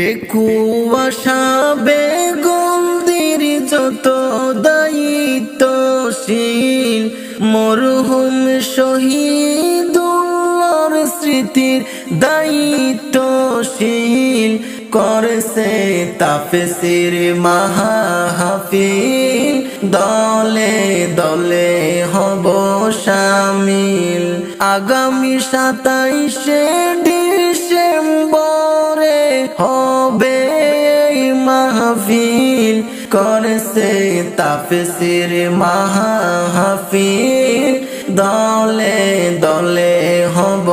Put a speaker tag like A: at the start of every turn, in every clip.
A: পেকুয়াশা বেগন্দির যত দায়িত্বশীল, মরহুম শহীদুল্লর স্মৃতির দায়িত্বশীল, করছে তাফসির মাহাফিল, দলে দলে হব সামিল। আগামী সাতাইশে হবে মাহফিল করছে তাফসির মাহফিল। দলে দলে হব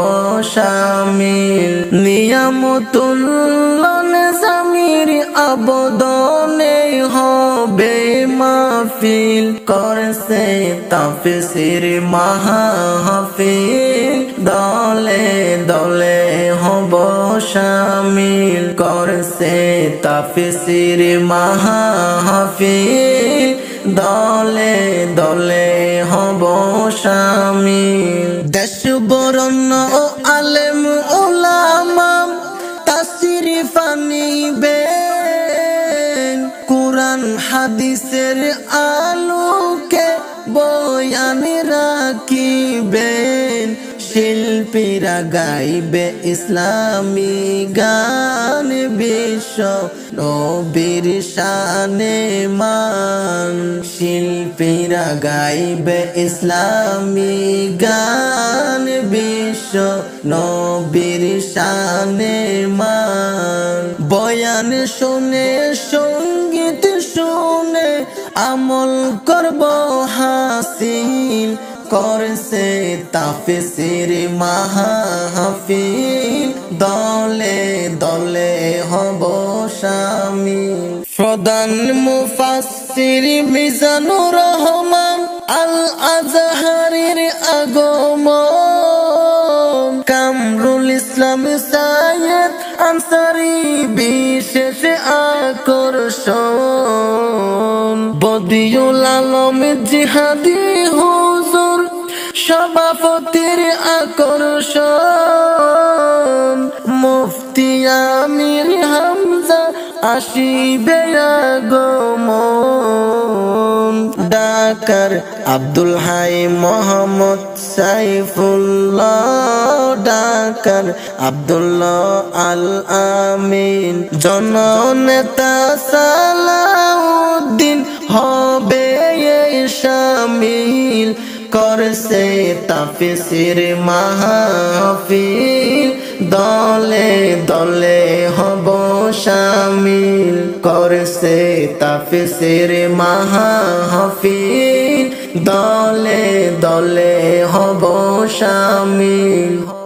A: শামিল নিয়ামতুল্লন জামির আবদনে হবে মাহফিল। করছে তাফসির মাহফিল। দলে দলে হব শামিল করছে তাফসির মাহফিল। দলে দলে হব শামিল। দেশ বরণ ও আলেম ওলামা তাসির ফানিবেন কোরআন, হাদিসের আলোকে বয়ান রাখিবেন, শিল্পীরা গাইবে ইসলামী গান, বিশ্ব নবীর শানে মান। শিল্পীরা গাইবে ইসলামী গান, বিশ্ব নবীর শানে মান। বয়ান শুনে আমল করব, হাসিল করছে তাফসির মাহফিল। দলে দলে হব শামিল। প্রধান মুফাসসির মিজানুর রহমান আল আজহারের আগমন। কামরুল ইসলাম সাইয়েদ আনসারি বিশেষ আকর্ষণ। বদিউল আলম জিহাদি হুজুর সভাপতির আকর্ষণ আসিবে আগমন। ডাকার আব্দুল হাই মোহাম্মদ সাইফুল্লাহ, ডাকার আব্দুল্লাহ আল আমিন জননেতা সালাউদ্দিন হবে এই শামিল। করছে তাফিসির মাহফিল। দলে দলে হব শামিল করছে তাফিসির মাহফিল। দলে দলে হব শামিল